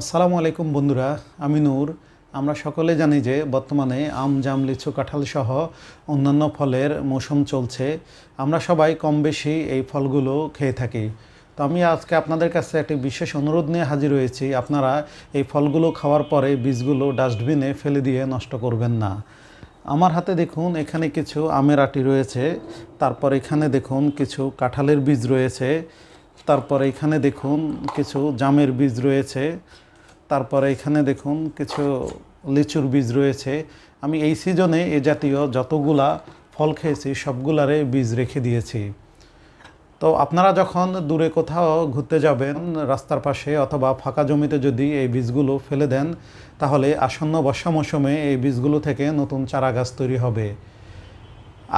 আসসালামু আলাইকুম বন্ধুরা, আমি নূর। আমরা সকলে জানি যে বর্তমানে আম, জাম, লিচু, কাঁঠাল সহ অন্যান্য ফলের মৌসুম চলছে। আমরা সবাই কম বেশি এই ফলগুলো খেয়ে থাকি। তো আমি আজকে আপনাদের কাছে একটি বিশেষ অনুরোধ নিয়ে হাজির হয়েছি। আপনারা এই ফলগুলো খাওয়ার পরে বীজগুলো ডাস্টবিনে ফেলে দিয়ে নষ্ট করবেন না। আমার হাতে দেখুন, এখানে কিছু আমের আটি রয়েছে। তারপর এখানে দেখুন, কিছু কাঁঠালের বীজ রয়েছে। তারপর এখানে দেখুন, কিছু জামের বীজ রয়েছে। তারপরে এখানে দেখুন কিছু লিচুর বীজ রয়েছে। আমি এই সিজনে এ জাতীয় যতগুলা ফল খেয়েছি, সবগুলারে বীজ রেখে দিয়েছি। তো আপনারা যখন দূরে কোথাও ঘুরতে যাবেন, রাস্তার পাশে অথবা ফাঁকা জমিতে যদি এই বীজগুলো ফেলে দেন, তাহলে আসন্ন বর্ষা মৌসুমে এই বীজগুলো থেকে নতুন চারা গাছ তৈরি হবে।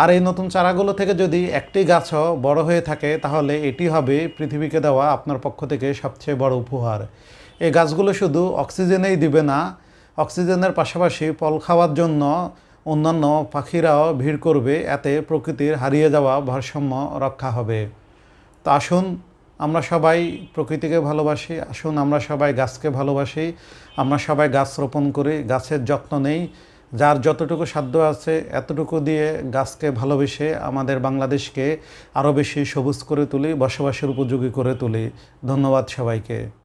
আর এই নতুন চারাগুলো থেকে যদি একটি গাছও বড় হয়ে থাকে, তাহলে এটি হবে পৃথিবীকে দেওয়া আপনার পক্ষ থেকে সবচেয়ে বড় উপহার। এই গাছগুলো শুধু অক্সিজেনেই দিবে না, অক্সিজেনের পাশাপাশি ফল খাওয়ার জন্য অন্যান্য পাখিরাও ভিড় করবে, এতে প্রকৃতির হারিয়ে যাওয়া ভারসাম্য রক্ষা হবে। তো আসুন, আমরা সবাই প্রকৃতিকে ভালোবাসি, আসুন আমরা সবাই গাছকে ভালোবাসি, আমরা সবাই গাছ রোপণ করি, গাছের যত্ন নেই যার যতটুকু সাধ্য আছে, এতটুকু দিয়ে গাছকে ভালোবেসে আমাদের বাংলাদেশকে আরও বেশি সবুজ করে তুলি, বসবাসের উপযোগী করে তুলি। ধন্যবাদ সবাইকে।